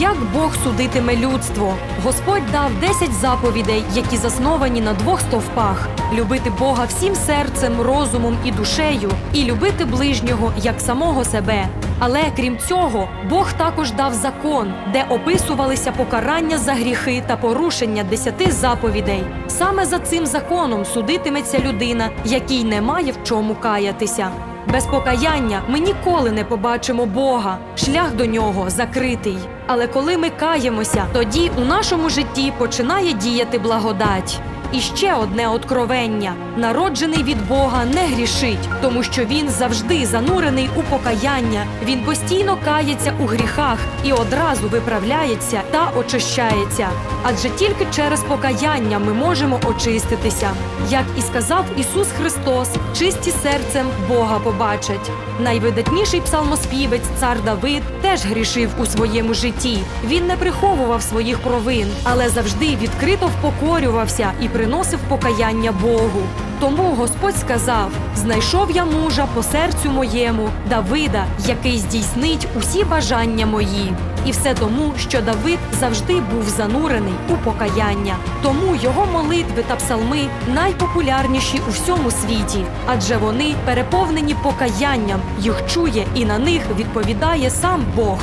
Як Бог судитиме людство? Господь дав 10 заповідей, які засновані на двох стовпах: любити Бога всім серцем, розумом і душею, і любити ближнього як самого себе. Але крім цього, Бог також дав закон, де описувалися покарання за гріхи та порушення десяти заповідей. Саме за цим законом судитиметься людина, якій немає в чому каятися. Без покаяння ми ніколи не побачимо Бога. Шлях до нього закритий. Але коли ми каємося, тоді у нашому житті починає діяти благодать. І ще одне откровення: народжений від Бога не грішить, тому що він завжди занурений у покаяння. Він постійно кається у гріхах і одразу виправляється та очищається. Адже тільки через покаяння ми можемо очиститися. Як і сказав Ісус Христос, чисті серцем Бога побачать. Найвидатніший псалмоспівець цар Давид теж грішив у своєму житті. Він не приховував своїх провин, але завжди відкрито впокорювався і приносив покаяння Богу. Тому Господь сказав: знайшов я мужа по серцю моєму, Давида, який здійснить усі бажання мої. І все тому, що Давид завжди був занурений у покаяння. Тому його молитви та псалми найпопулярніші у всьому світі, адже вони переповнені покаянням, їх чує і на них відповідає сам Бог.